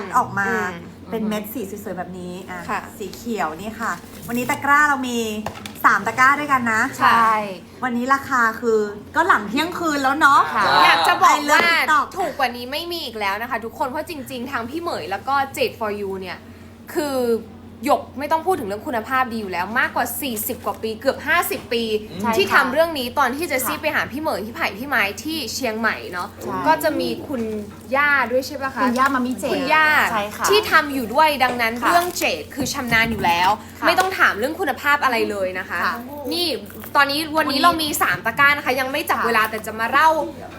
ดออกมาอืมเป็นเม็ดสีสวยๆแบบนี้อะค่ะ สีเขียวนี่ค่ะ วันนี้ตะกร้าเรามี 3 ตะกร้าด้วยกันนะ ใช่ วันนี้ราคาคือก็หลังเที่ยงคืนแล้วเนาะ ค่ะจ้าอยากจะบอกไปเลยว่า TikTok ถูกกว่านี้ไม่มีอีกแล้วนะคะ ทุกคนเพราะจริง ๆ ทางพี่เหมยแล้วก็ Jade for you เนี่ย คือ หยกไม่ต้องพูดถึงเรื่องคุณภาพดีอยู่แล้ว มากกว่า 40 กว่าปีเกือบ 50 ปี ใช่ที่ค่ะทำเรื่องนี้ตอนที่เจสซี่ค่ะไปหาพี่เหมยพี่ไผ่พี่ไม้ที่เชียงใหม่เนาะใช่ ก็จะมีคุณย่าด้วยใช่ปะคะ คุณย่ามามิเจ คุณย่าใช่ค่ะที่ทำอยู่ด้วยดังนั้นค่ะเรื่องเจดคือชำนาญอยู่แล้ว ค่ะไม่ต้องถามเรื่องคุณภาพอะไรเลยนะคะ ค่ะ นี่ ตอนนี้วันนี้วันนี้เรามี 3 ตะกร้านะคะ ยังไม่จับค่ะเวลาแต่จะมาเล่า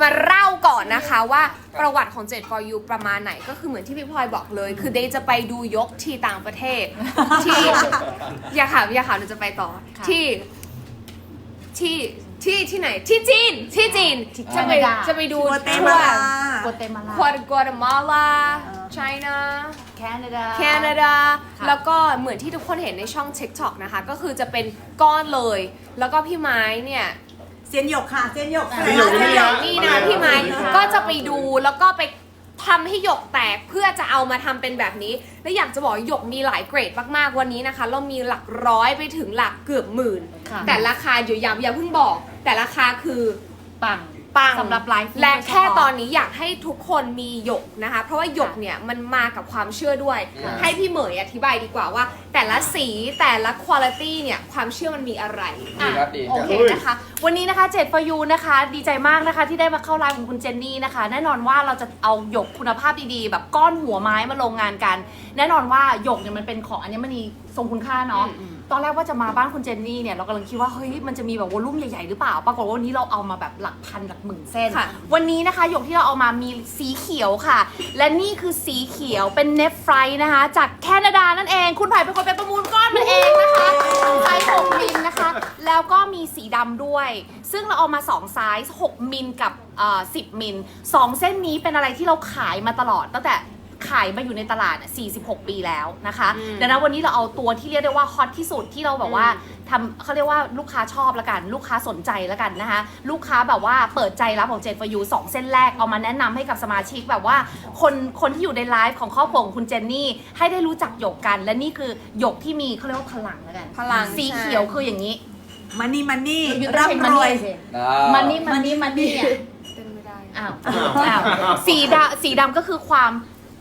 มาเล่าก่อนนะคะว่าประวัติของเจด for you ประมาณไหนก็คือเหมือนที่พี่พลอยบอกเลย คือเดย์จะไปดูยกที่ต่างประเทศ ที่อย่าข่าวอย่าข่าวเดี๋ยวจะไปต่อค่ะที่ที่ที่ที่ไหนที่จีนที่จีนที่จะไปแคนาดาจะไปดูกัวเตมาลาโกเตมาลาควากัวเตมาลา เออไชน่าแคนาดาแคนาดาค่ะ แล้วก็เหมือนที่ทุกคนเห็นในช่อง TikTok นะคะ ก็คือจะเป็นก้อนเลย แล้วก็พี่ไม้เนี่ยเซียนหยกค่ะเซียนหยกเซียนหยกเดี๋ยวนี่นะพี่ไม้ค่ะก็จะไปดูแล้วก็ไปทำให้หยกแตกเพื่อจะเอามาทำเป็นแบบนี้ และอยากจะบอกว่าหยกมีหลายเกรดมากๆวันนี้นะคะ เรามีหลักร้อยไปถึงหลักเกือบหมื่น ค่ะ แต่ราคาเดี๋ยวย้ำอย่าเพิ่งบอก แต่ราคาคือ ปัง ปังสำหรับไลฟ์และแค่โดยเฉพาะตอนนี้อยากให้ทุกคนมีหยกนะคะ เพราะว่าหยกเนี่ยมันมากับความเชื่อด้วย ค่ะ ให้พี่เหมยอธิบายดีกว่าว่า แต่ละสีแต่ละคุณภาพเนี่ยความเชื่อมันมีอะไรดีครับดี โอเคนะคะ วันนี้นะคะเจ็ด for you นะคะ ดีใจมากนะคะที่ได้มาเข้าไลฟ์ของคุณเจนนี่นะคะ แน่นอนว่าเราจะเอาหยกคุณภาพดีๆ แบบก้อนหัวไม้มาลงงานกัน แน่นอนว่าหยกเนี่ยมันเป็นของอัญมณีทรงคุณค่าเนาะ อืม ตอนแรกว่าจะมาบ้านคุณเจนนี่เนี่ยเรากำลังคิดว่าเฮ้ยมันจะมีแบบวอลลุ่มใหญ่ๆหรือเปล่า ปรากฏว่าวันนี้เราเอามาแบบหลักพันหลักหมื่นเส้น ค่ะวันนี้นะคะหยกที่เราเอามามีสีเขียวค่ะ และนี่คือสีเขียวเป็นเนฟไฟนะคะ จากแคนาดานั่นเอง คุณไผ่เป็นคนไปประมูลก้อนมันเองนะคะไซส์6มิลนะคะ แล้วก็มีสีดำด้วย ซึ่งเราเอามา2ไซส์6มิลกับเอ่อ10มิล2เส้นนี้เป็นอะไรที่เราขายมาตลอดตั้งแต่ ขายมาอยู่ในตลาดเนี่ย46 ปีแล้วนะคะอืมดังนั้นวันนี้เราเอาตัวที่เรียกได้ว่าฮอตที่สุดที่เราแบบว่าทำเขาเรียกว่าลูกค้าชอบละกัน ลูกค้าสนใจละกันนะคะ ลูกค้าแบบว่าเปิดใจรับของเจนฟยูสองเส้นแรกเอามาแนะนำให้กับสมาชิกแบบว่า คนคนที่อยู่ในไลฟ์ของครอบครัวของคุณเจนนี่ให้ได้รู้จักหยกกัน และนี่คือหยกที่มีเขาเรียกว่าพลังละกันพลังสีใช่ เขียวคืออย่างนี้มันนี่มันนี่อยู่ต้องใช้ร่ำรวย มันนี่มันนี่มันนี่อะเต้นไม่ได้ อ้าวอ้าวสีดำสีดำก็คือความ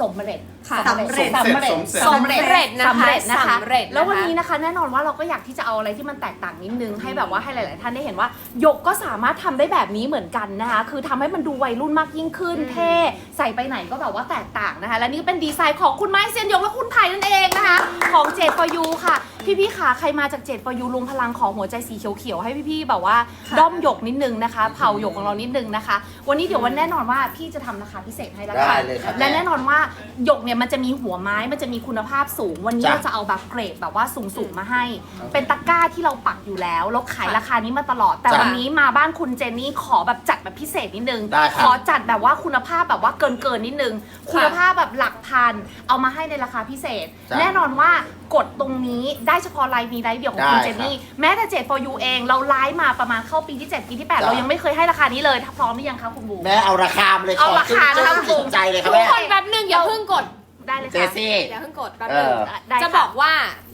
สำเร็จค่ะสำเร็จ สำสำเร็เร็จจสำเร็จนะคะสำเร็จนะคะสำเร็จนะคะ แล้ววันนี้นะคะแน่นอนว่าเราก็อยากที่จะเอาอะไรที่มันแตกต่างนิดนึงให้แบบว่าให้หลาย ๆ ท่านได้เห็นว่าหยกก็สามารถทำได้แบบนี้เหมือนกันนะคะคือทำให้มันดูวัยรุ่นมากยิ่งขึ้น อืม เท่ใส่ไปไหนก็แบบว่าแตกต่างนะคะ และนี่เป็นดีไซน์ของคุณไม้เซียนหยกและคุณไผ่นั่นเองนะคะ ของเจดฟอยูค่ะ พี่ๆขาใครมาจากเจดฟอยูรวมพลังของหัวใจสีเขียวๆให้พี่ๆแบบว่าด้อมหยกนิดนึงนะคะ เผาหยกของเรานิดนึงนะคะ วันนี้เดี๋ยววันแน่นอนว่าพี่จะทำราคาพิเศษให้แล้วกัได้น เลยครับ และแน่นอนว่าหยกเนี่ยมันจะมีหัวไม้มันจะมีคุณภาพสูง วันนี้จ้ะเราจะเอาแบบเกรดแบบว่าสูงๆมาให้โอเคเป็นตะกร้าที่เราปักอยู่แล้วเราขายราคานี้มาตลอด แต่จ้ะวันนี้มาบ้านคุณเจนนี่ขอแบบจัดแบบพิเศษนิดนึง ได้ครับ ขอจัดแบบว่าคุณภาพแบบว่าเกินเกินๆนิดนึง คุณภาพแบบหลักพันเอามาให้ในราคาพิเศษ จ้ะแน่นอนว่ากดตรงนี้ได้เฉพาะไลน์นี้ไลน์เดียวของคุณได้เจนนี่แม้แต่เจ็ด for you เองเราไลฟ์มาประมาณเข้าปีที่7ปีที่8จ้ะ เรายังไม่เคยให้ราคานี้เลยถ้าพร้อมหรือยังคะคุณบูมแม่เอาราคามาเลยเอาราคาขอนะคะจุ้งๆใจเลยครับทุกแม่ คนแป๊บหนึงอย่าเพิ่งกดได้เลยเจค่ะซี่ อย่าเพิ่งกดแป๊บเอนึงอได้ค่ะจะบอกว่า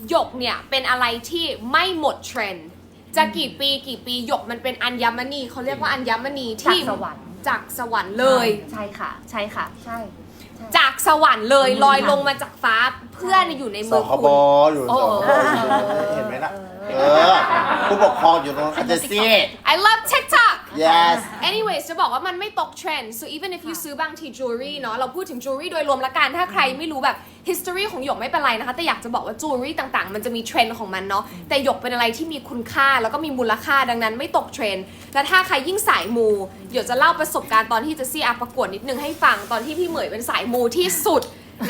หยกเนี่ยเป็นอะไรที่ไม่หมดเทรนด์จะกี่ปีกี่ปีหยกมันเป็นอัญมณีเขาเรียกว่าอัญมณีที่จากสวรรค์จากสวรรค์เลย ใช่ค่ะ ใช่ค่ะ ใช่ใช่จากสวรรค์เลยอืมลอยลงมาจากฟ้าเพื่อนอยู่ในสมือคคุบณอยู่โอ้สคบเห็นไหมล่ะ เออ ผู้ปกครองอยู่ตรงนั้นเจสซี่ I love TikTok yes anyways จะบอกว่ามันไม่ตกเทรนด์ so even if you ซื้อบางที jewelry เนาะเราพูดถึง jewelry โดยรวมละกัน ถ้าใครไม่รู้แบบ history ของหยกไม่เป็นไรนะคะ แต่อยากจะบอกว่า jewelry ต่างๆ มันจะมีเทรนด์ของมันเนาะ แต่หยกเป็นอะไรที่มีคุณค่าแล้วก็มีมูลค่าดังนั้นไม่ตกเทรนด์ และถ้าใครยิ่งสายมูเดี๋ยวจะเล่าประสบการณ์ตอนที่เจะซี่อาประกวดนิดนึงให้ฟังตอนที่พี่เหมยเป็นสายมูที่สุด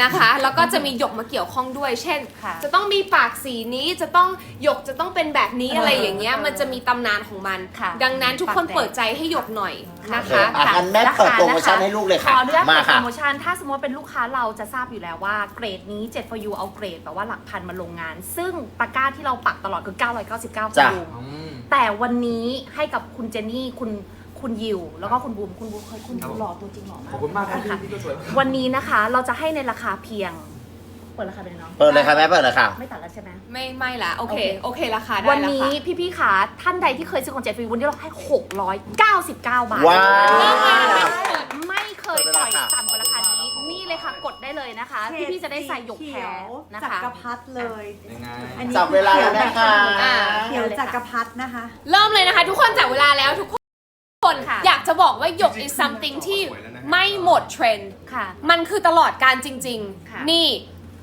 นะคะ แล้วก็จะมีหยกมาเกี่ยวข้องด้วย เช่น ค่ะจะต้องมีปากสีนี้จะต้องหยกจะต้องเป็นแบบนี้อะไรอย่างเงี้ย มันจะมีตำนานของมัน ค่ะดังนั้นทุกคนเปิดใจให้หยกหน่อยนะคะอะงั้นแม่เปิดโปรโมชั่นให้ลูกเลยค่ะขออนุญาตมาเปิดโปค่ะ รโมชั่น ถ้าสมมติว่าเป็นลูกค้าเราจะทราบอยู่แล้วว่าเกรดนี้7 for you เอาเกรดแบบว่าหลักพันมาลงงาน ซึ่งตะกร้าที่เราปักตลอดคือ 999จ้ะบูมแต่วันนี้ให้กับคุณเจนนี่คุณ คุณคุณยิว แล้วก็คุณบูมคุณบูมเคยคุณครับบูมหล่อตัวจริงหล่อมากขอบคุณมากครับะพี่พี่ก็สวยมากวันนี้นะคะเราจะให้ในราคาเพียง เปิดราคาไปเลยเนาะเปิดเลยค่ะแม่เปิดเลยค่ะ ไม่ตัดแล้วใช่ไหม ไม่ไม่ละโอเคโอเคโอเคราคาได้วันรานี้คาพี่ๆขาท่านใดที่เคยซื้อของเจ็ดฟรีวันนี้เราให้ 699 บาทว้าว ไม่เคยปล่อยเปิดราคาต่ำกว่าราคานี้ นี่เลยค่ะกดได้เลยนะคะ พี่ๆจะได้ใส่หยกแท้นะจัคะ กรพรรดิเลย ยังไงอันนี้จับเวลาแล้วนะคะ อ่า เขียวจักรพรรดินะคะ เริ่มเลยนะคะ ทุกคนจับเวลาแล้วทุกคน ค่ะอยากจะบอกว่าหยก is something ที่ไม่หมดเทรนด์ค่ะมันคือตลอดการจริง ค่ะ ๆ นี่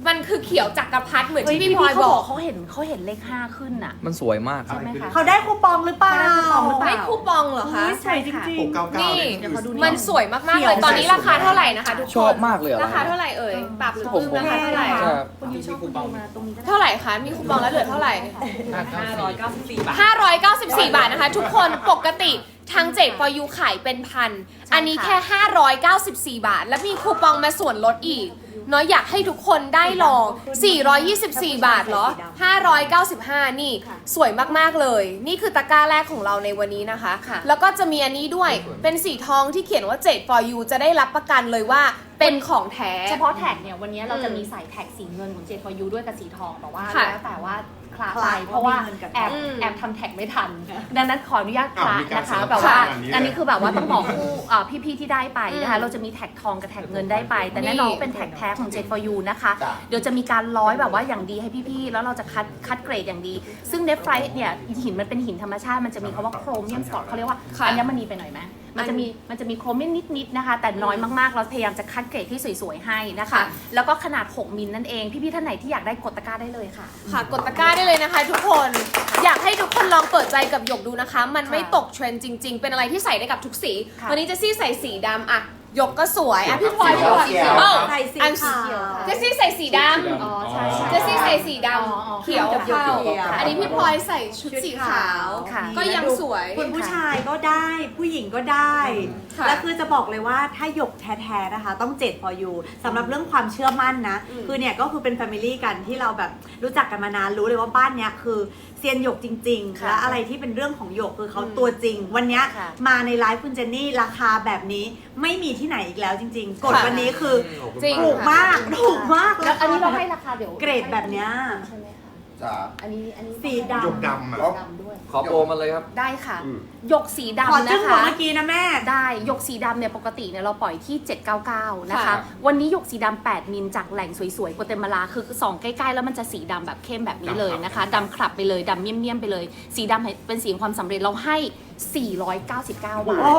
มันคือเขียวจักรพรรดิเหมือนเฮ้ยที่พี่พี่พลอยเขาบบออกกเขาเห็นเขาเห็นเลข5ขึ้นน่ะ มันสวยมากครับ ใช่ไหมคะ เขาได้คูปองหรือเปล่าได้คูปองหรือเปล่าไม่คูปองเหรอคะอุ๊ยสวยจริง หกเก้าเก้านี่ เดี๋ยวขอดูนี่มันสวยมากๆเลยตอนนี้ราคาเท่าไหร่นะคะทุกคนชอบมากเลยอะราคาเท่าไหร่เอ่ยปรับหรือผมปลื้มราคาเท่าไหร่ใช่ครับ คุณยูชอบคุณยูมาตรงนี้ก็ได้ เท่าไหร่คะมีคูปองแล้วเหลือเท่าไหร่ 594 บาท 594 บาทนะคะ ทุกคนปกติ ทางเจ็ดพอยูขายเป็นพัน อันนี้แค่ 594 บาท แล้วมีคูปองมาส่วนลดอีกน้อยอยากให้ทุกคนได้ลอง 424 บาทเหรอ 595 นี่ สวยมากๆเลย นี่คือตะกร้าแรกของเราในวันนี้นะคะค่ะแล้วก็จะมีอันนี้ด้วย เป็นสีทองที่เขียนว่า7 for you จะได้รับประกันเลยว่าเป็นของแท้ เฉพาะแท็กเนี่ยวันนี้เราจะอืมมีใส่แท็กสีเงินของ J for You ด้วยกับสีทองแต่ว่าค่ะ แล้วแต่ว่า คลาคลาไปเพราะว่าเงินกับแอบอืมแอบทำแท็กไม่ทัน ดังนั้นขออนุญาตคลาอ้าวมีการนะคะสลับแบบว่าอันนี้อันนี้คือแบบว่าต้องบอกคู่เอ่อพี่ๆที่ได้ไปนะคะอืมเราจะมีแท็กทองกับแท็กเงินได้ไป แต่แน่นอนนี่ว่าเป็นแท็กแท้ของ J for You นะคะจ้ะเดี๋ยวจะมีการร้อยแบบว่าอย่างดีให้พี่ๆแล้วเราจะคัดคัดเกรดอย่างดี ซึ่งเนฟไฟเนี่ยหินมันเป็นหินธรรมชาติมันจะมีคำว่าโครเมียมสปอตเขาเรียกว่าค่ะอัญมณีไปหน่อยไหม มันจะมีมันจะมีโครเมียมนิดๆนะคะ แต่น้อยมากๆ เราพยายามจะคัดเกรดที่สวยๆให้นะคะ ค่ะ แล้วก็ขนาด 6 มิลนั่นเอง พี่ๆท่านไหนที่อยากได้กดตะกร้าได้เลยค่ะ ค่ะกดตะกร้าได้เลยนะคะ ทุกคน อยากให้ทุกคนลองเปิดใจกับหยกดูนะคะ มันไม่ตกเทรนด์จริง ๆ เป็นอะไรที่ใส่ได้กับทุกสี ค่ะวันนี้เจสซี่ใส่สีดำอะ หยกก็สวยอะพี่พลอยสีพี่พลอยเขียว เอ้า ใส่สีอันขาว เจสซี่ใส่สีดอ๋อใช่ำใช่ เจสซี่ใส่สีดอ๋ออ๋อำเขียวเข้าเขียว อันนี้พี่พลอยใส่ชุดสีขาว ค่ะ ก็ยังสวย คุณผู้ชายก็ได้ผู้หญิงก็ได้ ค่ะ และคือจะบอกเลยว่าถ้าหยกแท้ๆนะคะ ต้องเจ็ดพออยู่สำหรับเรื่องความเชื่อมั่นนะอืมคือเนี่ยก็คือเป็นแฟมิลี่กันที่เราแบบรู้จักกันมานานรู้เลยว่าบ้านเนี้ยคือ เซียนหยกจริง ๆ ค่ะและอะไรที่เป็นเรื่องของหยกคือเขาอืมตัวจริง วันเนี้ยค่ะมาในไลฟ์คุณเจนนี่ราคาแบบนี้ไม่มีที่ไหนอีกแล้วจริง ๆ กดวันนี้คือจริง ถูกมาก ถูกมากแล้วอันนี้เราให้ราคาเดี๋ยวเกรดแบบเนี้ย ใช่ไหมคะ จ้ะอันนี้อันนี้สีดำ หยกดำอะสีดำด้วย ขอโปรมาเลยครับ ได้ค่ะ อืม หยกสีขอดำจึ้นะงหัวคะ เมื่อกี้นะแม่ ได้หยกสีดำเนี่ยปกติเนี่ยเราปล่อยที่ 799 นะคะ ค่ะ วันนี้หยกสีดำ8มิลจากแหล่งสวยๆโกเตมาลา คือส่องใกล้ๆ แล้วมันจะสีดำแบบเข้มแบบนี้เลยนะคะดำคลับไปเลยดำเมี่ยมๆไปเลย สีดำเป็นสีแห่งความสำเร็จเราให้ 499 บาท โอ้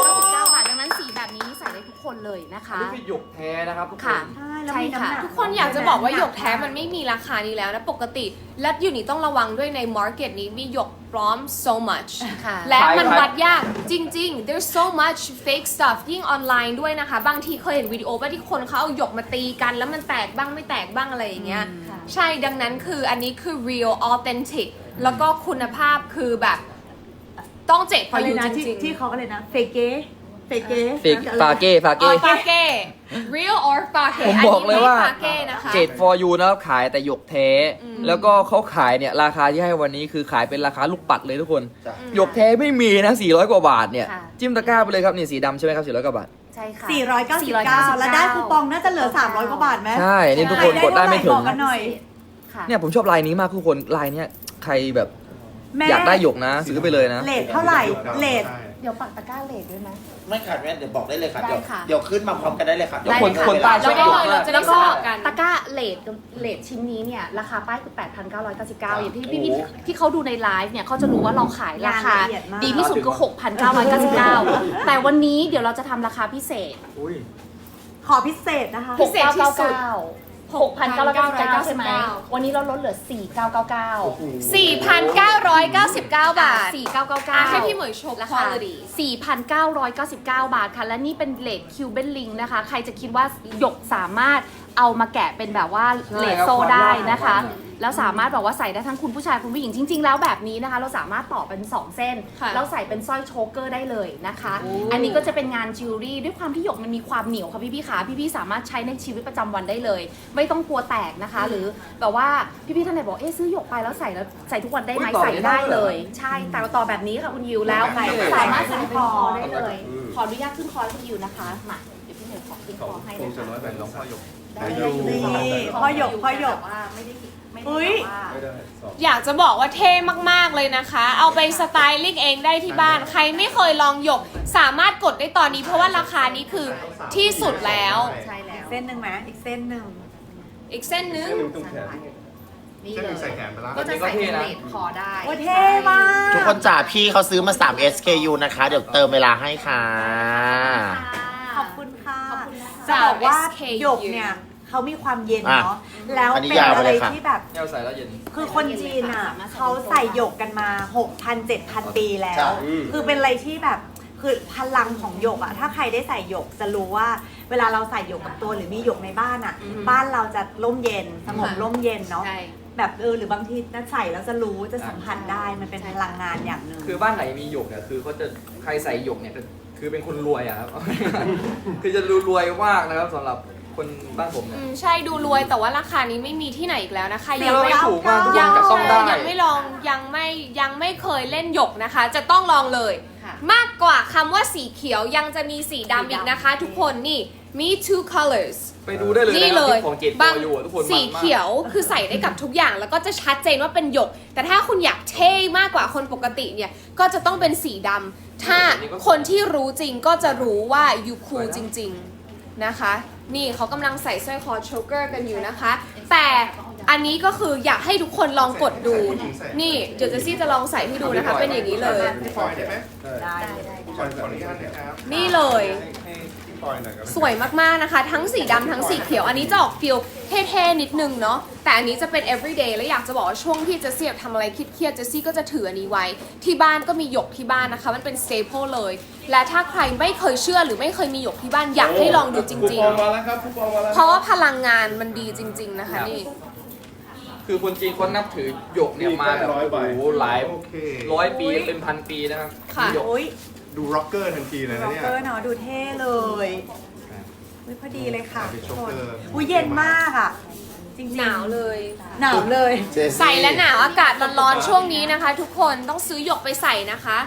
499 บาท ดังนั้นสีแบบนี้ใส่ได้ทุกคนเลยนะคะ นี่คือหยกแท้นะครับทุกคนค่ะใช่ แล้วใช่มีน้ำค่ะ หนักทุกคนอยากจะบอกว่าหยกแท้มันไม่มีราคานี้แล้วนะ ปกติและอยู่นี่ต้องระวังด้วยใน market นี้มีหยกปลอม so much ค่ะ และมันขายวัดยากจริง ๆ there's so much fake stuff ยิ่งออนไลน์ด้วยนะคะ บางทีเคยเห็นวิดีโอว่าที่คนเขาเอาหยกมาตีกัน แล้วมันแตกบ้างไม่แตกบ้างอะไรอย่างเงี้ย ค่ะ ใช่ดังนั้นคืออันนี้คือ real authentic แล้วก็คุณภาพคือแบบต้องเจ็บพออะไรอยู่นะจที่ริงๆที่เขาก็เลยนะเฟเกเฟเกเฟกฟาเก้ฟาอ๋อเก้ฟาเก้ real or ฟาเก้ผมบอกเลยว่าฟาเก้นะคะเกรด for you นะครับขายแต่หยกแท้ อืม แล้วก็เขาขายเนี่ยราคาที่ให้วันนี้คือขายเป็นราคาลูกปัดเลยทุกคน จ้ะหยกแท้ไม่มีนะ 400 กว่าบาทเนี่ย ค่ะ จิ้มตะกร้าไปเลยครับนี่สีดำใช่ไหมครับ 400 กว่าบาท ใช่ค่ะ499 แล้วได้คูปองน่าจะเหลือ 300 กว่าบาทไหมใช่ นี่ทุกคนใครกดได้ไม่ถึบงอกกันหน่อย ค่ะ เนี่ยผมชอบลายนี้มากทุกคนลายเนี้ยใครแบบแม่อยากได้หยกนะ ซื้อไปเลยนะ เลทเท่าไหร่ เลทใช่ เดี๋ยวปักตะกร้าเลทด้วยไหม ไม่ขาดแม่เดี๋ยวบอกได้เลยค่ะได้เดี๋ยวค่ะ เดี๋ยวขึ้นมาพร้อมกันได้เลยค่ะแล้วคนเดี๋ยวคนใต้ชอบไม่ได้เลยเราจะได้แล้วก็สลับกัน ตะกร้าเลทเลทชิ้นนี้เนี่ย ราคาป้ายคือ 8,999 อย่างที่พี่โอ้พี่โหที่เขาดูในไลฟ์เนี่ยเขาจะรู้ว่าเราขายราคางานละเอียดมาก ดีที่สุดคือ 6,999 แต่วันนี้เดี๋ยวเราจะทำราคาพิเศษ อุ้ยขอพิเศษนะคะ พิเศษที่สุด 6,999 ใช่ไหม วันนี้เราลดเหลือ 4,999 4,999 บาท4,999อะให้พี่เหมยโชว์ราคา quality 4,999 บาทค่ะ และนี่เป็นเลดคิวเบนลิงนะคะ ใครจะคิดว่าหยกสามารถ เอามาแกะเป็นแบบว่าใช่เลครับโซความได้ยากของนะคะมันอะแล้วสามารถแบบว่าใส่ได้ทั้งคุณผู้ชายคุณผู้หญิงจริง ๆ แล้วแบบนี้นะคะ เราสามารถต่อเป็น 2 เส้น ค่ะแล้วใส่เป็นสร้อยโชเกอร์ได้เลยนะคะอันนี้ก็จะเป็นงานจิวเวลรี่ด้วยความที่หยกมันมีความเหนียวค่ะพี่พี่ๆขาพี่พี่ๆสามารถใช้ในชีวิตประจำวันได้เลย ไม่ต้องกลัวแตกนะคะ หรือแบบว่าพี่พี่ๆท่านไหนบอกเอ๊ะซื้อหยกไปแล้วใส่แล้วใส่ทุกวันได้ไหมอุ๊ยต่อใส่ได้ได้เหรอเลย ใช่แต่ต่อแบบนี้ค่ะคุณยิวแล้วใส่สามารถใส่ขึ้นเป็นคอคอได้เลยขออนุญาตขึ้นคอให้คุณยิวนะคะมาเดี๋ยวพี่เหนือขอขึ้นคอให้คเลงยจะค่ะน้อยไปน้องพ่อหยก ได้เลยนี่พ่อหยกพ่อหยกแบบว่าไม่ได้ไม่ได้อุ๊ยแบบว่าไม่ได้สองอยากจะบอกว่าเท่มากๆเลยนะคะ เอาไปสไตลิ่งเองได้ที่บ้าน ใครไม่เคยลองหยก สามารถกดได้ตอนนี้ เพราะว่าราคานี้คือที่สุดแล้ว ใช่แล้วเส้นหนึ่งไหมอีกเส้นหนึ่งอีกเส้นนึงเส้นหนึ่งตรงแขนนี่เส้นเลหนึ่งใส่ยแขนไปแล้วก็จะใส่เป็นเลดคอได้โอ้เท่มากทุกคนจ๋าพี่เขาซื้อมา 3 SKU นะคะ เดี๋ยวเติมเวลาให้ค่ะขอบคุณค่ะ ขอบคุณนะคะจะบอกว่า SKU หยกเนี่ยเขามีความเย็นอะเนาะแล้วอันนี้เป็นยาวไปอะไรเลยค่ะ ที่แบบแนวใส่แล้วเย็น คือคนจีนอะเขาใส่หยกกันมา 6,000 7,000 ปีแล้ใช่ ว คือเป็นอะไรที่แบบคือพลังของหยกอะ ถ้าใครได้ใส่หยกจะรู้ว่า เวลาเราใส่หยกกับตัวหรือมีหยกในบ้านอะบ้านเราจะร่มเย็นสงบร่มเย็นเนาะใช่ แบบเออหรือบางทีน่าใส่แล้วจะรู้จะสัมผัสได้มันเป็นพลังงานอย่างหนึ่ง คือบ้านไหนมีหยกเนี่ยคือเขาจะใครใส่หยกเนี่ย คือเป็นคนรวยอะครับ คือจะดูรวยมากนะครับสำหรับคนบ้านผมเนี่อืยมใช่ดูรวยแต่ว่าราคานี้ไม่มีที่ไหนอีกแล้วนะคะเดี๋ยัยวงไม่ไม่ถูกมากทุกคยังนจับต้องได้ ยังไม่ลองยังไม่ยังไม่เคยเล่นหยกนะคะ จะต้องลองเลย ค่ะ มากกว่าคำว่าสีเขียวยังจะมีสีดำอีกนะคะ ทุกคนนี่มี two colors ไปดูได้เลยนี่นะคเลรับยที่ของเกตบางตัวอยู่อะทุกคนมันสีมาก เขียวคือใส่ได้กับทุกอย่างแล้วก็จะชัดเจนว่าเป็นหยก แต่ถ้าคุณอยากเท่มากกว่าคนปกติเนี่ย ก็จะต้องเป็นสีดำถ้าคนที่รู้จริงก็จะรู้ว่ายูคูลจริง ๆนะคะ นี่เขากำลังใส่สร้อยคอโชเกอร์กันอยู่นะคะ แต่อันนี้ก็คืออยากให้ทุกคนลองกดดู นี่เดี๋ยวเจสซี่จะลองใส่ให้ดูนะคะ เป็นอย่างนี้เลย พี่ปอยได้ไหมได้ขอขออนุญาตนะครับนี่เลย ให้ให้ พี่ปอยหน่อยครับสวยมากๆนะคะ ทั้งสีดำทั้งสีเขียว อันนี้จะออกฟิลเท่ๆนิดนึงเนาะแต่อันนี้จะเป็น everyday แล้วอยากจะบอกว่าช่วงที่เจสซี่ทำอะไรเครียดๆเจสซี่ก็จะถืออันนี้ไว้ ที่บ้านก็มีหยกที่บ้านนะคะ มันเป็น staple เลย และถ้าใครไม่เคยเชื่อหรือไม่เคยมีหยกที่บ้านอยากให้ลองดูจคูริงปองมาแล้วครับคูปองมาแล้วๆ เพราะว่าพลังงานมันดีจริง ๆ นะคะนี่ คือคนจีนเขานับถือหยกเนี่ยมาแบบร้อยใบโอ้โหหลายโอเคร้อยปีเป็นพันปีนะครับค่ะ หยก โอ้ย ดูร็อกเกอร์ทันทีเลยร็นะอกเนี่ย เกอร์เนาะดูเท่เลยอุ้ยพอดีเลยค่ะเป็นทุกโชคนเกอร์อุ้ยเย็นมากอะ จริงๆหนาวเลย หนาวเลย เจสซี่ใส่และหนาวอากาศร้อนๆช่วงนี้นะคะ ทุกคนต้องซื้อหยกไปใส่นะคะ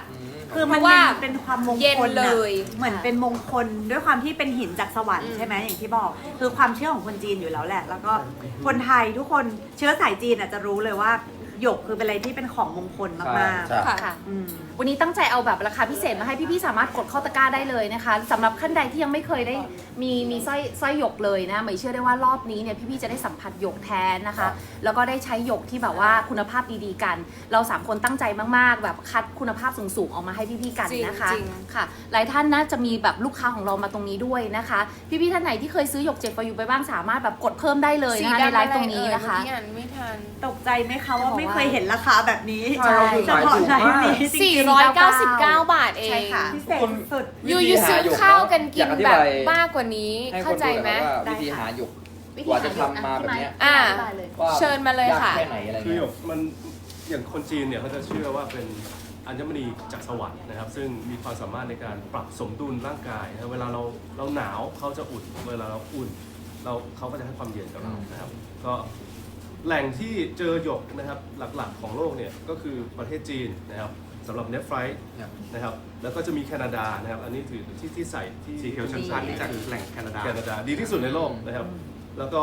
คือมันว่าเป็นความมงเย็นคลเลน่ะยเหมือนเป็นมงคลด้วยความที่เป็นหินจากสวรรค์อืม ใช่ไหมอย่างที่บอก คือความเชื่อของคนจีนอยู่แล้วแหละ แล้วก็คนไทยทุกคนเชื้อสายจีนอาจจะรู้เลยว่า หยกคือเป็นอะไรที่เป็นของมงคลมากใช่ ค่ะ ค่ะ ๆอืม วันนี้ตั้งใจเอาแบบราคาพิเศษมาให้พี่ๆสามารถกดเข้าตะกร้าได้เลยนะคะสำหรับขั้นใดที่ยังไม่เคยได้มีมีสร้อยสร้อยหยกเลยนะหมายเชื่อได้ว่ารอบนี้เนี่ยพี่ๆจะได้สัมผัสหยกแท้นะคะแล้วก็ได้ใช้หยกที่แบบว่าคุณภาพดีๆกัน เราสามคนตั้งใจมากๆ แบบคัดคุณภาพสูงๆออกมาให้พี่ๆกันนะคะจริงค่ะ หลายท่านนะจะมีแบบลูกค้าของเรามาตรงนี้ด้วยนะคะ พี่ๆท่านไหนที่เคยซื้อหยกเจ็ดฟอยูไปบ้างสามารถแบบกดเพิ่มได้เลยนะคะในไลฟ์ตรงนี้นะคะสีดำอไรเอ่ยเมื่อกี้อ่านไม่ทัน ตกใจไหมคะว่าไม่เคยเห็นราคาแบบนี้ใช่เราคือเฉขายพาะถูกในมากนี้จริงๆ 499 บาทเองใช่ค่ะ พิเศษสุดยูยูซื้อข้าวกันกินอยากอธิแบบายบมากกว่านี้ให้คเข้านใจดูไหมหน่อยว่าวิธีหาหยก วิกธีว่าหาจะหยกทำมาแบบเนี้ย อ่าอธิบายเลยว่าเชิญมาเลยค่ะ กแค่ไหนอะไรคือเงี้หยกมันอย่างคนจีนเนี่ยเขาจะเชื่อว่าเป็นอัญมณีจากสวรรค์นะครับ ซึ่งมีความสามารถในการปรับสมดุลร่างกายนะเวลาเราเราหนาวเขาจะอุ่น เวลาเราอุ่น เราเขาก็จะให้ความเย็นกับเรานะครับ ก็ แหล่งที่เจอหยกนะครับหลักๆของโลกเนี่ยก็คือประเทศจีนนะครับสำหรับเนฟไฟนะครับแล้วก็จะมีแคนาดานะครับอันนี้ถือที่ที่ใส่ที่สีเขียวชันๆนี่จากแหล่งแคนาดาแคนาดาดีที่สุดในโลกนะครับแล้วก็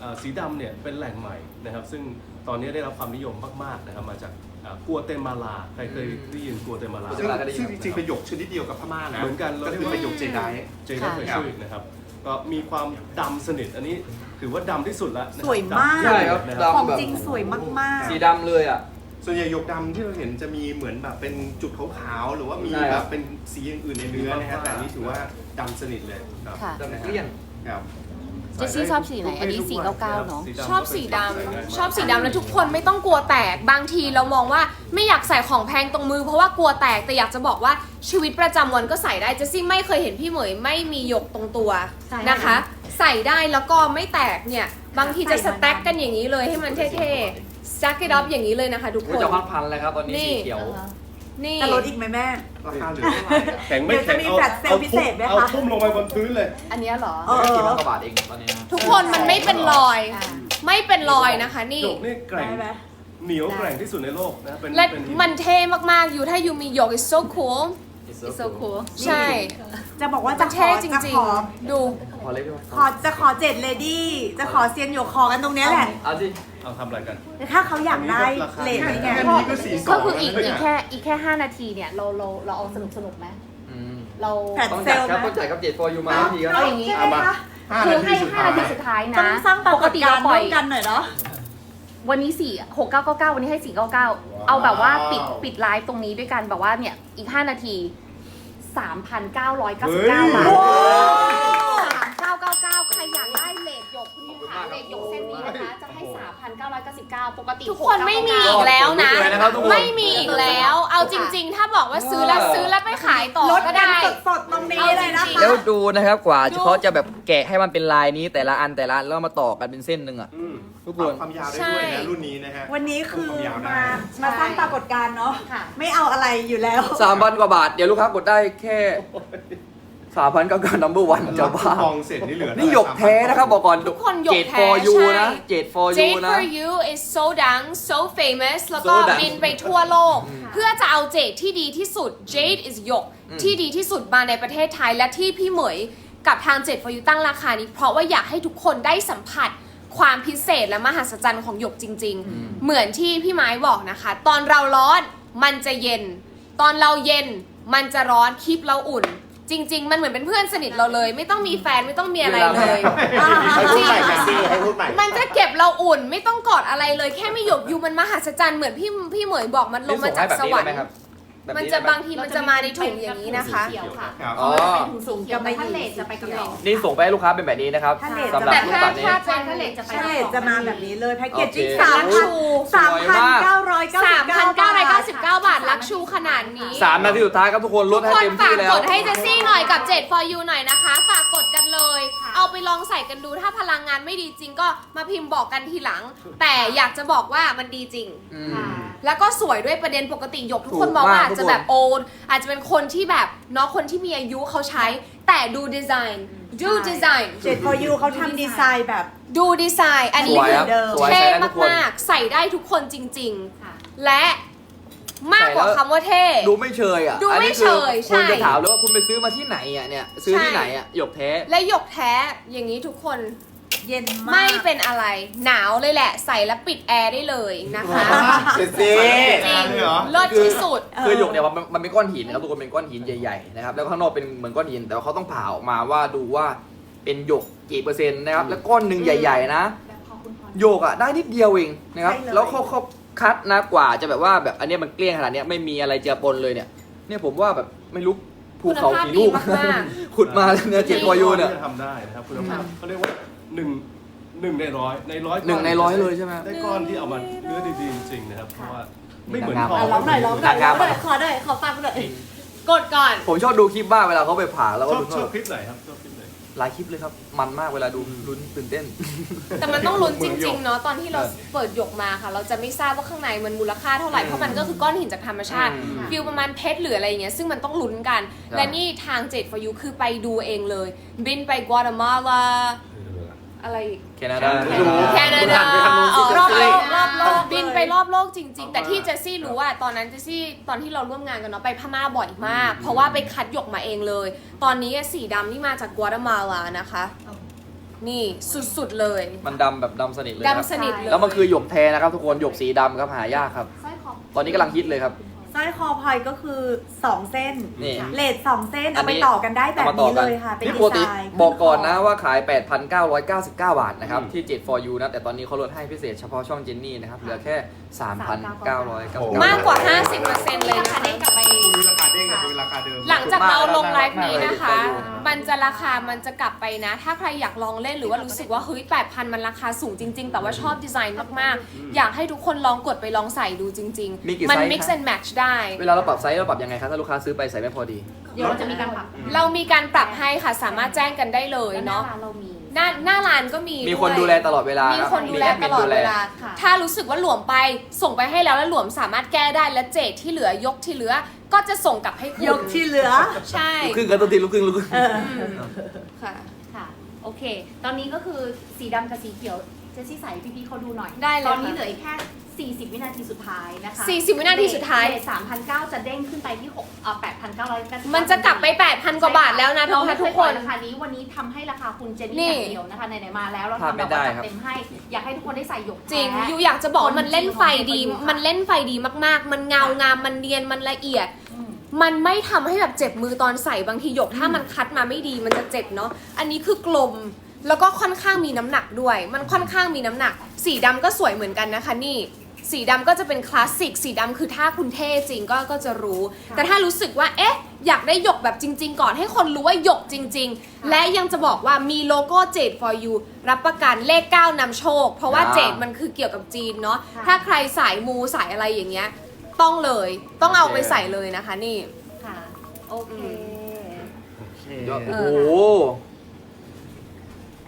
เอ่อสีดำเนี่ยเป็นแหล่งใหม่นะครับ ซึ่งตอนนี้ได้รับความนิยมมากๆนะครับมาจากเอ่อกัวเตมาลาใครเคยได้ยินกัวเตมาลาซึ่งซึ่งจริงๆเป็นหยกชนิดเดียวกับพม่านะเหมือนกันก็คือเป็นหยกเจไดเจนเคยชื่อนะครับ ก็มีความดำสนิทอันนี้ถือว่าดำที่สุดแล้วนะครับสวยมากดำใช่ครับนะครับของดำแบบจริงสวยมากสีดำเลยอะ ส่วนใหญ่หยกดำที่เราเห็นจะมีเหมือนแบบเป็นจุดขาวๆหรือว่ามีใช่คแบรับบเป็นสีอย่างอื่นในเนื้อนะฮะมีบ้างแต่อันนี้ถือว่าดำสนิทเลยครับค่ะ ดำเกลี้ยง ครับ เจสซี่ชอบสีไหน อันนี้สีเก้าเก้าเนาะ ชอบสีดำชอบสีดำแล้วทุกคนไม่ต้องกลัวแตก บางทีเรามองว่าไม่อยากใส่ของแพงตรงมือ เพราะว่ากลัวแตก แต่อยากจะบอกว่าชีวิตประจำวันก็ใส่ได้ เจสซี่ไม่เคยเห็นพี่เหมยไม่มีหยกตรงตัวใช่นะคะสใส่ได้แล้วก็ไม่แตกเนี่ย บางทีจะสแต็กกันอย่างนี้เลยให้มันเท่ๆ stack it up อย่างนี้เลยนะคะทุกคก็นจะพันพันๆเลยครับตอนนี้นี่ สีเขียว นี่จะลดอีกไหมแม่ ราคาเหลือเท่าไหร่อะแข็งไม่เดี๋ยวจะแข็งมีเอาแฟลชเซลล์เอาพิทุ่เศมษไหมคะ เอาทุ่มลงไปบนพื้นเลย อันเนี้ยเหรอ เออกี่พันกว่าบาทเองตอนนี้นะทุกคนมันไม่เป็นรอยไม่เป็นรอยนะคะ นี่ หยกนี่แกร่งได้ไหม เหนียวแกร่งที่สุดในโลกนะเป็นและเป็นหิมันเท่มากๆ อยู่ถ้ายูมีหยก is so cool It's It's so cool ใช่ จะบอกว่ามัจะนขเท่อจจะริงขอๆ ดู พอเล็กพี่ขอจะขอเจ็ดเลดี้จะขอเซียนหยกคอกันตรงเนี้ยแหละ เอาสิ เอาทำอะไรกันแต่ถ้าเขาอยากได้เลทนี้ไงแค่นี้ก็สี่สองก็คืออีกแล้วอีเนี่กยแค่อีกแค่ 5 นาทีเนี่ยเราเราเราเอาสนุกสนุกไหมอืมเราแผ่นต้องเซจัลดล์ครับไหมต้องจ่ายครับเจ็ด for you มาทีครับเอาอย่างนี้ใช่ไหมคะห้าคือนาทีให้สุด5ท้ายนาทีสุดท้ายต้อนะงสร้างปราปกกฏติการเราณ์ปล่ร่อวยมกันหน่อยเนาะวันนี้4 699วันนี้ให้499เอาแบบว่าปิดปิดไลฟ์ตรงนี้ด้วยกันแบบว่าเนี่ยอีก5นาที3,999บาท3,999ใครอยากได้เลดหยกคุณผู้ขาเลดหยกเส้นนี้นะคะจะ ให้3,999 ปกติทุกคนไม่มีอีกแล้วนะขอบคุณเลยนะครับทุกคน ไม่มีอีกแล้ว เอาจริง ๆ ถ้าบอกว่าซื้อแล้วซื้อแล้วไปขายต่อลดก็กันได้ สดๆตรงนี้เลยนะเอาจริงคะ แล้วดูนะครับกว่าดู เขาจะแบบแกะให้มันเป็นลายนี้แต่ละอันแต่ละอันแล้วมาต่อกันเป็นเส้นหนึ่งอะ อืมทุกปครับนความยาวได้ใช่ด้วยนะรุ่นนี้นะฮะ วันนี้คือปรับวาวได้มามาสร้างปรากฏการณ์เนาะค่ะ ไม่เอาอะไรอยู่แล้ว สามพันกว่าบาท เดี๋ยวลูกค้ากดได้แค่ สามพันเก้าเก้านัมเบอร์วันจะรับคูบ้าปองเสร็จนี่เหลือนี่หยกแท้นะครับบอกก่อนทุกคนหยกเจ็ดแท้ for you ใช่ นะเจ็ด for you Jade นะ for you is so ดัง so famous แล้วก็ So ดังบินไปทั่วโลก เพื่อจะเอาเจดที่ดีที่สุด Jade is หยกที่ดีที่สุดมาในประเทศไทย และที่พี่เหมยกับทาง Jade for you ตั้งราคานี้ เพราะว่าอยากให้ทุกคนได้สัมผัสความพิเศษและมหัศจรรย์ของหยกจริง ๆ เหมือนที่พี่ไม้บอกนะคะ ตอนเราร้อนมันจะเย็น ตอนเราเย็นมันจะร้อนคลิปเราอุ่น จริง ๆ มันเหมือนเป็นเพื่อนสนิทเราเลย ไม่ต้องมีแฟนไม่ต้องมีอะไรเลยให้พูดใหม่แมนดี้ให้พูดใหม่มันจะเก็บเราอุ่นไม่ต้องกอดอะไรเลย แค่ไม่หยกยูมันมหัศจรรย์เหมือนพี่พี่เหมยบอกมันลงมาจากสวรรค์ มันจะบางทีมันจะมาในถุงอย่างนี้นะคะสีเขียวค่ะครับ อ๋อสูงกับไม่ถ้าเลดีดจะไปกับเลดนี่ส่งไปให้ลูกค้าเป็นแบบนี้นะครับถ้าเลทสำหรับแต่ลูกถ้าปัดนี้ ถ้าถ้าเลดจะไปใช่จะมาแบบนี้เลยแพ็กเกจจิ้งโอเค สามพันสามสวยพันมากเก้าร้อยเก้าสิบเก้าบาท 3,999 บาทลักชูขนาดนี้ สามนาทีสุดท้ายครับทุกคนลทุดกให้คนเต็มฝาที่กแล้ว กดให้เจสซี่หน่อยกับ 7 for you หน่อยนะคะ ฝากกดกันเลยเอาไปลองใส่กันดู ถ้าพลังงานไม่ดีจริงก็มาพิมพ์บอกกันทีหลัง แต่อยากจะบอกว่ามันดีจริง อืม แล้วก็สวยด้วยประเด็นปกติหยกทุกคนถูกมองว่ามากอาจจะทุกคนแบบโอลอาจจะเป็นคนที่แบบเนาะคนที่มีอายุเขาใช้แต่ดูดีไซน์ดูดีไซน์เจ็ด for you เขาทำดีไซน์แบบดูดีไซน์ อันนี้สวยคืครัอบเดิมสวยเท่ใส่ได้ทุกคนมากๆ ใส่ได้ทุกคนจริงค่ะๆและมากกว่าใส่แล้วคำว่าเท่ ดูไม่เชยอะ ดูไม่อันนี้คือเชยใช่คุณจะถามเลยว่าคุณไปซื้อมาที่ไหนอะเนี่ย ซื้อที่ไหนอะ หยกแท้ และหยกแท้อย่างนี้ทุกคน เย็นมากไม่เป็นอะไรหนาวเลยแหละ ใส่แล้วปิดแอร์ได้เลยนะคะเจสซี่จริงเลยเหรอ เลิศที่สุด คือหยกเนี่ยมันมันเป็นก้อนหินนะครับทุกคนเป็นก้อนหินใหญ่ๆนะครับแล้วข้างนอกเป็นเหมือนก้อนหินแต่ว่าเขาต้องผ่าออกมาว่าดูว่าเป็นหยกกี่เปอร์เซ็นต์นะครับแล้วก้อนหนึ่งใหญ่ ๆ นะหยกอะได้นิดเดียวเองนะครับใช่เลย แล้วเขาเขาคัดนะกว่าจะแบบว่าแบบอันเนี้ยมันเกลี้ยงขนาดเนี้ยไม่มีอะไรเจือปนเลยเนี่ยเนี่ยผมว่าแบบไม่รู้ภูเขากี่ลูกคุณภาพดีมาก ขุดมาแล้วเนี่ยเจ็ดวอยูเนี่ยที่จะทำได้นะครับคุณภาพเขาเรียกว่า หนึ่งหนึ่งในร้อยในร้อยก้หนึ่งในร้อยเลยใช่ไหม ได้ก้อนที่เอามาเนื้อดีๆจริงๆนะครับเพราะว่าไม่เหมือนทอง อะร้องหน่อยร้องหน่อยครัร้อบงหน่อยขอหน่อยขอฟังหน่อยกดก่อน ผมชอบดูคลิปบ้างเวลาเขาไปผ่าแล้วชก็อบดูชอบคลิปไหนครับชอบคลิปไหน หลายคลิปเลยครับ มันมากเวลาดูลุ้นตื่นเต้น แต่มันต้องลุ้นจริง ๆ เนาะตอนที่เราเปิดหยกมาค่ะ เราจะไม่ทราบว่าข้างในมันมูลค่าเท่าไหร่ เพราะมันก็คือก้อนหินจากธรรมชาติอืมฟิลประมาณเพชรหรืออะไรอย่างเงี้ยซึ่งมันต้องลุ้นกันครับและนี่ทาง7 for you คือไปดูเองเลย บินไปกัวเตมาลา อะไรอีก แคนาดา ไม่รู้ แคนาดาไปทางนู้นสิอ๋อรอบโลกรอบโลกบินไปรอบโลกจริง ๆ แต่ที่เจสซี่รู้ว่าตอนนั้นเจสซี่ตอนที่เราร่วมงานกันเนาะไปพม่าบ่อยมาก เพราะว่าไปคัดหยกมาเองเลย ตอนนี้สีดำนี่มาจากกัวเตมาลานะคะ นี่สุดๆเลยมันดำแบบดำสนิทเลยครับดำสนิทเลยแล้วมันคือหยกแท้นะครับทุกคนหยกสีดำครับหายากครับ สร้อยคอตอนนี้กำลังฮิตเลยครับส ร้อยคอพลอยก็คือ 2 เส้นนี่ เลทสองเส้นอัเอานไปนี้ต่อกันได้แบบอามาต่อนี้กัเลยค่ะ เป็นนี่ดีปกติไซน์บอกก่อนนะว่าขาย 8,999 บาทนะครับ ที่7 for you นะ แต่ตอนนี้เขาลดให้พิเศษเฉพาะช่องเจนนี่นะครับ เหลือแค่ 3,999 มากกว่า 50%เลยนะคะกลับไปมีราคาเด้งกับคือราคาเดิม หลังจากเราลงไลฟ์นี้มากเลยนะคะทุกคนมันจะราคา มันจะกลับไปนะ ถ้าใครอยากลองเล่นหรือว่ารู้สึกว่าเฮ้ย8,000 มันราคาสูงจริง ๆ แต่ว่าชอบดีไซน์มาก ๆ อยากให้ทุกคนลองกดไปลองใส่ดูจริง มีกี่ๆ มัน ไซส์ mix คะ and match ได้เวลาเราปรับไซส์เราปรับยังไงครับถ้าลูกค้าซื้อไปใส่ไม่พอดี เดี๋ยวเราจะมีการปรับเรามีการปรับให้ค่ะ สามารถแจ้งกันได้เลยเนาะหร้เรามี หน้าหน้าร้านก็มีมีคนวยดูแลตลอดเวลามีรับคนดูแลแอตมินลอดดูแลเวลาถ้ารู้สึกว่าหลวมไป ส่งไปให้แล้วแล้วหลวมสามารถแก้ได้และเจดที่เหลือยกที่เหลือ ก็จะส่งกลับให้คุณยกที่เหลือ ใช่ลูกครึ่งกันตัวทีลูกครึ่งลูกครึ่ง เออค่ะ ค่ะ โอเค ตอนนี้ก็คือสีดำกับสีเขียว เจสซี่ใส่ให้พี่ๆเขาดูหน่อย ได้เลยตอนนี้ค่ะ เหลืออีกแค่ 40 วินาทีสุดท้ายนะคะ40 วินาทีสุดท้าย เรท3,900 จะเด้งขึ้นไปที่6เอ่อ8,900มันจะกลับไป 8,000 กว่าบาทแล้วนะเราทุไม่กเคทุยกปคล่อยนราคานี้วันนี้ทำให้ราคาคุณเจนนี่นี่อย่างเดียวนะคะไหนๆมาแล้วเราพลาดทำไม่แบบได้ว่าครับจัดเต็มให้ อยากให้ทุกคนได้ใส่หยกจริงแท้ ยูอยากจะบอกว่ามันเล่นไฟดีคนจริงของมันเล่นไฟดีมากๆ มันเงางาม มันเนียน มันละเอียดอืมมันไม่ทำให้แบบเจ็บมือตอนใส่บางทีหยก ถ้ามันคัดมาไม่ดีมันจะเจ็บเนาะ อันนี้คือกลม แล้วก็ค่อนข้างมีน้ำหนักด้วย มันค่อนข้างมีน้ำหนัก สีดำก็สวยเหมือนกันนะคะนี่ สีดำก็จะเป็นคลาสสิก สีดำคือถ้าคุณเท่จริงก็ก็จะรู้ แต่ถ้ารู้สึกว่าเอ๊ะ อยากได้หยกแบบจริง ๆ ก่อนให้คนรู้ว่าหยกจริง ๆ และยังจะบอกว่ามีโลโก้เจด for you รับประกันเลข9นำโชค เพราะว่าอ่า เจดมันคือเกี่ยวกับจีนเนาะค่ะ ถ้าใครสายมูสายอะไรอย่างเงี้ยต้องเลยต้องเอาไปใส่เลยนะคะนี่ ค่ะ โอเคยอดเอโอ้อโห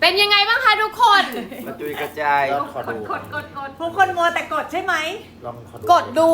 เป็นยังไงบ้างคะทุกคน กระจุยกระจายยอดขอดูกดกดกดทุกคนมัวแต่กดใช่ไหม ลองขอดูกดดู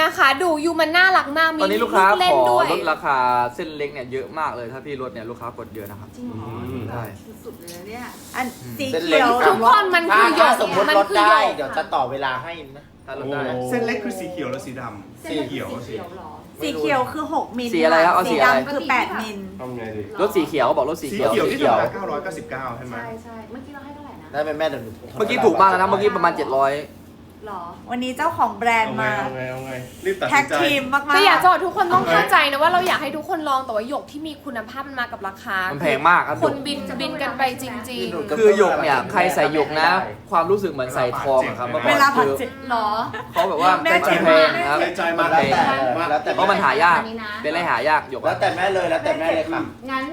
นะคะ ดูยูมันน่ารักมากมีตอนนี้ลูกค้าเล่นขอด้วยลดราคาเส้นเล็กเนี่ยเยอะมากเลยถ้าพี่ลดเนี่ยลูกค้ากดเยอะนะครับ จริงเหรอใช่สุดๆเลยนะเนี่ย อันสีเส้นเล็เขีกยวทุกคนมันคือหยถ้ากสมมติมันลดคือหได้ยกเดี๋ยวจะต่อเวลาให้นะ ถ้าลดได้ เส้นเล็กคือสีเขียวและสีดำเส้นเล็กเขียวสีเขียวเหรอ สีเขียวคือ 6 มิลสีอะไรครับเอาสีสีอะไร ดำคือ 8 มิล ทำไงดีรถสีเขียวบอกรถสีสีเขียวเขียวที่สีเขียวราคา999 ใช่ไหมใช่ใช่เมื่อกี้เราให้เท่าไหร่นะ ได้ไหมแม่เดี๋ยวหนูเมื่อกี้ถูกมากนะเมื่อกี้ประมาณ 700 หรอ วันนี้เจ้าของแบรนเอาด์ไงมา เอาไงเอาไงรีบตัดแท็สิกนใจ ทีมมากๆ แต่อยากจะบอกทุกคนต้องเข้าใจนะว่าเราอยากให้ทุกคนลองแต่ว่าหยกที่มีคุณภาพมันมากับราคา มันแพงมากครับหคยนกบินบินกันไปจริงคือหยกเนี่ยใครใส่หยกนะ ความรู้สึกเหมือนใส่ทองอะครับเมื่อก่เวอนลาผ่าคืนอเจ็ด หรอ เขาแบบว่าแม่มันเจ็บแพมากงนะครับในใจมาแพแล้วงแต่แล้วแต่เพราะมันหายาก อันนี้นะ เป็นอะไรหายากหยกแล้วอะแต่แม่เลยแล้วแต่แม่เลยค่ะ งั้น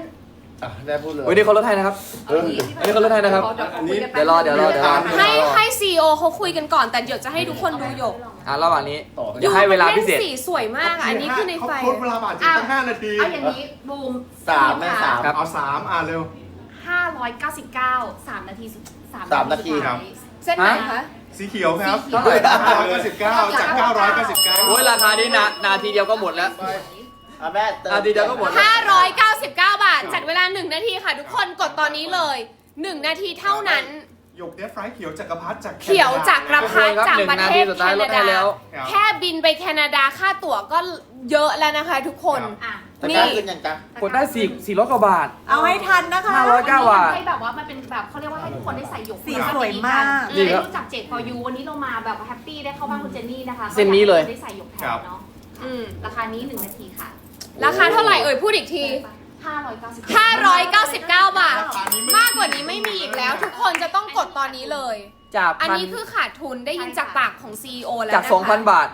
อะแม่พูดเลยเฮ้ยนี่เขาลดให้นะครับเอออันนี้เขาลดให้นะครับ อันนี้ เดี๋ยวรอเดี๋ยวรอเดี๋ยวรอๆให้ให้ซีโอเขาคุยกันก่อน แต่เดี๋ยวจะให้ทุกคนดูหยกอะระหว่างนี้ต่อเดี๋ยวให้เวลาพิเศษนสีสวยมากอะอันนี้คือในไฟ เขาลดเวลาบาดเจ็บตั้งห้านาทีเอาอย่างนี้บูมสามแม่สามครับ เอาสามอะเร็ว599 3นาทีสุดสามสามนาทีสุดครัท้บยเส้นไหนคะ สีเขียวครับสีเขียวเท่าไหร่ 999 จาก 999 โอ้ยราคานี้นานาทีเดียวก็หมดแล้ว อะแม่เติมนาทีเดียวก็หมด 599 บาท จัดเวลา 1 นาทีค่ะ ทุกคนกดตอนนี้เลย 1 นาทีเท่านั้น หยกเดฟไฟเขียวจักรพรรดิจากแคนาดา เขียวจากกระพัดจากประเทศหนึ่งนาทีสุดแคท้ายลนาดให้ดาแล้วครับ แค่บินไปแคนาดาค่าตั๋วก็เยอะแล้วนะคะ ทุกคนครับอะตะกร้าขึ้นยังจ๊ะกดได้สี่สี่ร้อยกว่าบาท เอาให้ทันนะคะห้าร้อยเก้าบาท ให้แบบว่ามันเป็นแบบเขาเรียกว่าให้ทุกคนได้ใส่หยกสีสวยมากเลนี่ยครับรู้จักเจ็ด for you วันนี้เรามาแบบแฮปปี้ได้เข้าบ้านคุณเจนนี่นะคะเส้นนี้เลย ได้ใส่หยกแทครันบเนาะอืมราคานี้1นาทีค่ะ ราคาเท่าไหร่เอ่ยพูดอีกที599 บาท มากกว่านี้ไม่มีอีกแล้ว ทุกคนจะต้องกดตอนนี้เลย จากอันพันนี้คือขาดทุนได้ยินจากปากของ CEO แล้วจาก นะคะ 2,000 บาท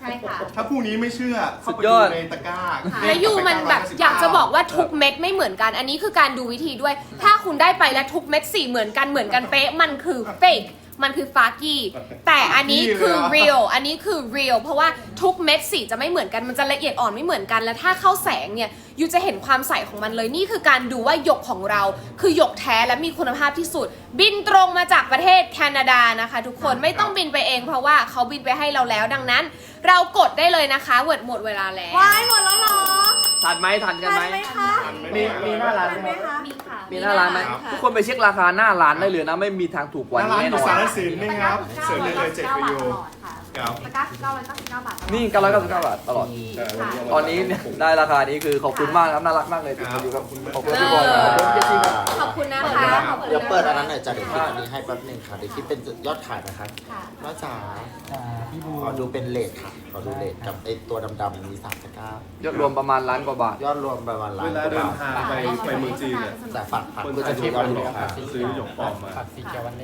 ใช่ค่ะ ถ้าพรุ่งนี้ไม่เชื่อเข้าไปสุดยดูอด ในตะกร้าและยูมันแบบอยากจะบอกว่าทุกเม็ดไม่เหมือนกัน อันนี้คือการดูวิธีด้วย ถ้าคุณได้ไปแล้วทุกเม็ดสีเหมือนกันเหมือนกันเป๊ะมันคือ fake มันคือฟากี้ แต่อันนี้คือ real อันนี้คือ real เพราะว่าทุกเม็ดสีจะไม่เหมือนกันมันจะละเอียดอ่อนไม่เหมือนกัน และถ้าเข้าแสงเนี่ยยูจะเห็นความใสของมันเลยนี่คือการดูว่าหยกของเรา คือหยกแท้และมีคุณภาพที่สุด บินตรงมาจากประเทศแคนาดานะคะ ทุกคนไม่ต้องบินไปเอง เพราะว่าเขาบินไปให้เราแล้วดังนั้น เรากดได้เลยนะคะเวิร์ดหมดเวลาแล้วว้ายหมดแล้วเหรอทันไหมทันกันทัไหมนไหมคะมีมีหน้าร้านทันไหไหมมคะมีค่ะมีหน้าร้านไหมครับทุกคนไปเช็คราคาหน้าร้านได้เลยนะไม่มีทางถูกกว่าหน้านี้ร้านแน่อนยู่อสินนี่ครับเสริมได้เลยเจ็ดประโยตชน์ลอดค่ะ ครับตะกร้า999บาทตลอดนี่999บาทตลอดค่ะตอนนี้เนี่ยได้ราคานี้คือขอบคุณมากนะครับน่ารักมากเลยติดมาอยู่ครับขอบคุณพี่บอยขอบคุณเจสซี่ครับขอบคุณนะคะ ขอบคุณเดี๋ยวนะคะเปิดอันนั้นหน่อยจ้ะเดี๋ยวคิดอันนี้ให้แป๊บหนึงค่ะเดี๋ยวคิดเป็นยอดขายนะคะค่ะน้าจ๋าขอดูเป็นเลทค่ะขอดูเลทกับไอตัวดำๆมีสามตะกร้ายอดรวมประมาณล้านกว่าบาท ยอดรวมประมาณล้าเวนลากว่าเดินบาททางไปไปเมืองจีนเนี่ยแต่ฝักผักคนเพื่อไทจะยดูที่ยไปอดรหลวอมกค่ะซื้อหยกปลอมมา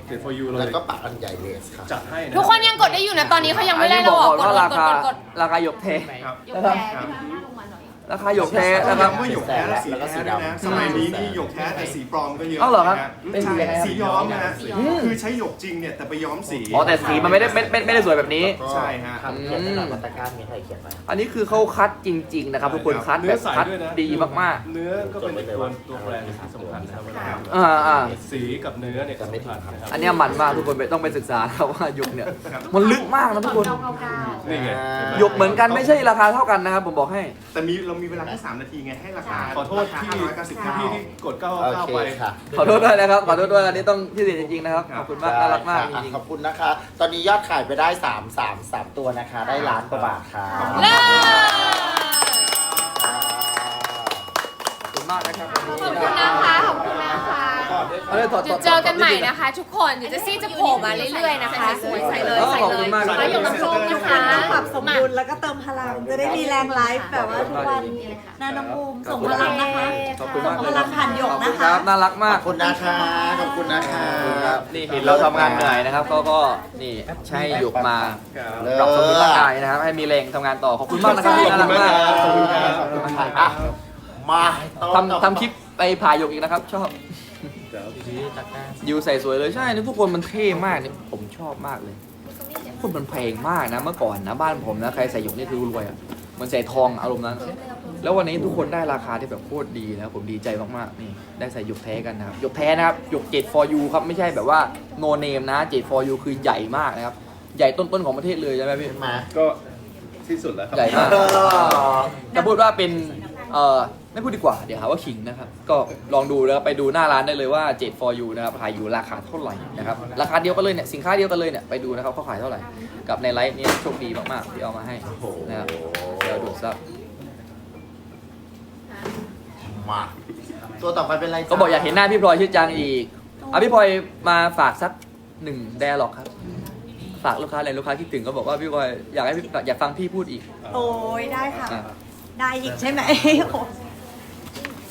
เจ็ด for you เลแล้วยก็ปักอันใหญ่เลสค่ะจัดให้นะทุกคนยังกดได้อยู่นะตอนนี้เขายังไม่อันไล่นี้บเราอกออกก่อนกดว่ากราคาดกดกด ราคาหยกเท ครับ ยกแพรพี่มาหน้าลงมาหน่อย ราคาหยกแท้นะครับว่าหยกแท้และสีแท้ด้วยนะสมัยนี้นี่หยกแท้แต่สีปลอมก็เยอะเอ้าเหรอครับนะเป็นใช่สีแท้สีย้อมนะฮะสีย้อมคือใช้หยกจริงเนี่ยแต่ไปย้อมสีอ๋อแต่สีมันไม่ได้ไม่ไม่ไม่ได้สวยแบบนี้ ใช่ฮะ ทำเขียนในหลักตะกร้ามีใครเขียนไหมอันนี้คือเขาคัดจริง ๆ นะครับทุกคนคัดเนื้แบอบใสคัดด้วยนะดีมากเนื้อก็เป็นตัวตัวแปรที่สำคัญนะครับเวลาๆอ่าอ่าสีกับเนื้อเนี่ยสำคัญนะครับอันเนี้ยมันมากทุกคนไปต้องไปศึกษานะครับว่าหยกเนี่ยมันลึกมากนะทุกคนนี่ไงเห็นไหมหยกเหมือนกันไม่ใช่ราคาเท่ากันนะครับผมบอกให้ แต่มีเรามีเวลาแค่3นาทีไงให้ราคาขอโทษที่599พี่ที่กดเก้าโอเก้าเคไป ค่ะ ขอโทษด้วยนะครับ ขอโทษด้วยอันนี้ต้องที่เด็ดจริงๆนะครับ ขอบคุณมากน่ารักมากจได้ค่ะริงขอบคุณนะคะ ตอนนี้ยอดขายไปได้ 3 3 3 ตัวนะคะ ได้ล้านกว่าบาทค่ะเลิศๆขอบคุณมากนะครับ ขอบคุณนะคะ ขอบคุณนะคะ เอาเลยถอดเดี๋ยวเจอกันใหม่นะคะ ทุกคนเดี๋ยวเจะซี่จะโผล่มาเรื่อยๆนะคะสวยใส่เลยเออใส่ขอบเลคุยณมากแล้วหยกน้ำส้มนะคะปรับสมดุลแล้วก็เติมพลัง จะได้มีแรงไลฟ์แบบว่าทุกวันนาน้องบูมส่งพลังนะคะ ขอบคุณมากส่งพลังผ่านหยกขอบนะคุณคคะ รับน่ารักขมากอบคุณนะคะขอบคุณนะคะครับนี่เห็นเราทำงานเหนื่อยนะครับ ก็ก็นี่ใช้หยกมาปรับสมดุลร่างกายนะครับ ให้มีแรงทำงานต่อขอบคุณมากนะครับขอบคุณมากครับขอบคุณคขอบคุณรัครับบอะมาต่อ ทำทำคลิปไปผ่าหยกอีกนะครับ ชอบ ยูใส่สวยเลยใช่นี่ทุกคนมันเท่มากเนี่ยผมชอบมากเลยคนมันแพงมากนะเมื่อก่อนนะบ้านผมนะใครใส่หยกนี่คือรวยอะเหมันใส่ทองอารมณ์นั้น แล้ววันนี้ทุกคนได้ราคาที่แบบโคตรดีนะครับผมดีใจมากๆนี่ได้ใส่หยกแท้กันนะครับหยกแท้นะครับหยกเจ็ด for you ครับไม่ใช่แบบว่า no name นะเจ็ด for you คือใหญ่มากนะครับใหญ่ต้นๆของประเทศเลยใช่ไหมพี่ มา ก็ที่สุดแล้วครับ ใหญ่มากเออจะพูดว่าเป็นเอ่อ ไม่พูดดีกว่า เดี๋ยวหาว่าขิงนะครับ ก็ลองดูแล้วไปดูหน้าร้านได้เลยว่า7 for you นะครับขายอยู่ราคาเท่าไหร่นะครับ ราคาเดียวกันเลยเนี่ย สินค้าเดียวกันเลยเนี่ย ไปดูนะครับเขาขายเท่าไหร่ กับในไลฟ์นี้โชคดีมากๆที่เอามาให้นะครับเดี๋ยวดูซับมาตัวต่อไปเป็นอะไรจ๊ะก็บอกอยากเห็นหน้าพี่พลอยชื่อจังอีกอะพี่พลอยมาฝากสักหนึ่งแดร์หรอกครับ ฝากลูกค้าอะไรลูกค้าคิดถึงก็บอกว่าพี่พลอยอยากให้พี่อยากฟังพี่พูดอีก โอ้ยได้ค่ะ อะ ได้อีกใช่ไหม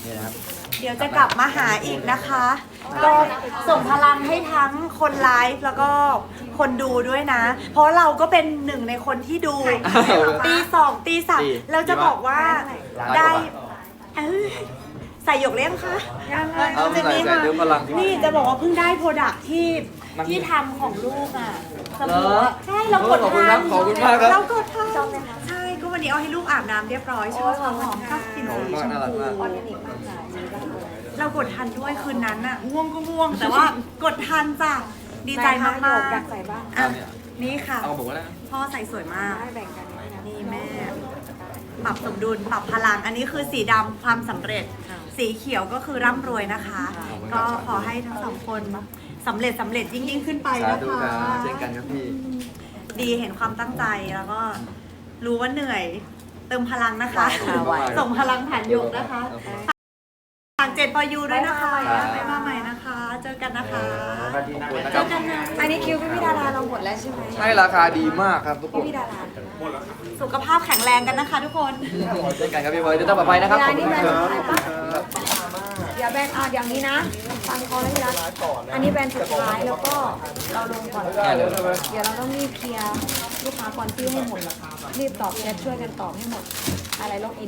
นี่นะครับ เดี๋ยวจะกลับมาหาอีกนะคะ ก็ส่งพลังให้ทั้งคนไลฟ์แล้วก็คนดูด้วยนะ เพราะเราก็เป็นหนึ่งในคนที่ดู ตีสองตีสามดีแล้วจะบอกว่าร้านกว่าบาทได้ เอ้ยใส่หยกเลี้ยงคะยังไงเอาใส่ใส่เติมพลัง นี่จะบอกว่าเพิ่งได้โปรดักที่ที่ทำของลูกอะสบู่อะใช่เรากดขอบคุณทัครันบขอบคุณมากครับ เรากดทันใช่ก็ วันนี้เอาให้ลูกอาบน้ำเรียบร้อยชอบหอมๆกับกินขอบคุณมากน่ารักมากเรากดทันด้วยคืนนั้นอะง่วงก็ง่วง แต่ว่ากดทันจ้ะดีใจมากๆอยากใส่บ้างอะนี่ค่ะเอาบอกว่าได้พ่อใส่สวยมากได้แบ่งกันได้นะนี่แม่ปรับสมดุลปรับพลัง อันนี้คือสีดำความสำเร็จ สีเขียวก็คือร่ำรวยนะคะ ก็ขอให้ทั้งสองคนสำเร็จสำเร็จยิ่งยิ่งๆขึ้นไปสานะธุคะครับเช่นกันครับพี่ดีเห็นความตั้งใจแล้วก็ รู้ว่าเหนื่อย เติมพลังนะคะไหวค่ะส่งพลังผ่านยกนะคะผ่านเจ็ดปอยูด้วยนะคะไปมาใหม่นะคะ เจอกันนะคะสวัสดีนะเจอกันนะอันนี้คิวพี่พี่ดาราเราหมดแล้วใช่ไหมให้ราคาดีมากครับทุกคพี่นพี่ดาราสุขภาพแข็งแรงกันนะคะทุกคนเช่นกันครับพี่บอยเดี๋ยวต้องปลอดภัยนะครับเวขอลาบคุนี่ณแบมากนครับอะไรปะ เดี๋ยวแบนอะอย่างนี้นะฟังเขาแล้วพี่รักอันนี้แบนสุดท้ายแล้วก็เราลงก่อนง่ายเลยเดี๋ยวเราต้องรีบเคลียร์ลูกค้าก่อนที่ให้หมดรีบตอบแชทช่วยกันตอบให้หมด อะไรล็อกอิน